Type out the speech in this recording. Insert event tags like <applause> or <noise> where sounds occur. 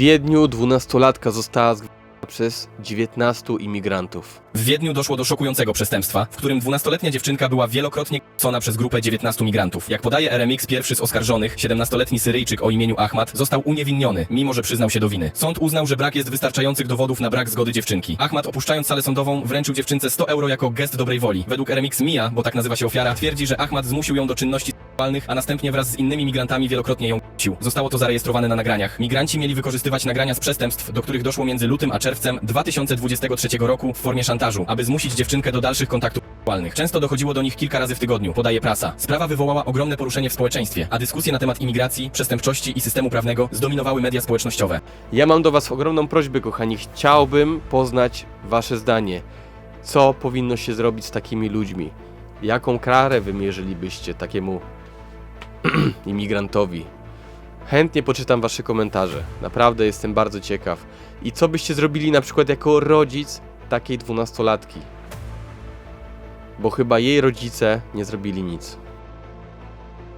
Wiedniu dwunastolatka została zgwałcona przez 19 imigrantów. W Wiedniu doszło do szokującego przestępstwa, w którym 12-letnia dziewczynka była wielokrotnie k***cona przez grupę 19 migrantów. Jak podaje RMX, pierwszy z oskarżonych, 17-letni Syryjczyk o imieniu Ahmad, został uniewinniony, mimo że przyznał się do winy. Sąd uznał, że brak jest wystarczających dowodów na brak zgody dziewczynki. Ahmad, opuszczając salę sądową, wręczył dziewczynce 100 euro jako gest dobrej woli. Według RMX Mia, bo tak nazywa się ofiara, twierdzi, że Ahmad zmusił ją do czynności seksualnych, a następnie wraz z innymi migrantami wielokrotnie ją Zostało to zarejestrowane na nagraniach. Migranci mieli wykorzystywać nagrania z przestępstw, do których doszło między lutym a czerwcem 2023 roku w formie szantażu, aby zmusić dziewczynkę do dalszych kontaktów. Często dochodziło do nich kilka razy w tygodniu, podaje prasa. Sprawa wywołała ogromne poruszenie w społeczeństwie, a dyskusje na temat imigracji, przestępczości i systemu prawnego zdominowały media społecznościowe. Ja mam do Was ogromną prośbę, kochani. Chciałbym poznać Wasze zdanie. Co powinno się zrobić z takimi ludźmi? Jaką karę wymierzylibyście takiemu <clears throat> imigrantowi? Chętnie poczytam Wasze komentarze. Naprawdę jestem bardzo ciekaw. I co byście zrobili na przykład jako rodzic takiej dwunastolatki? Bo chyba jej rodzice nie zrobili nic.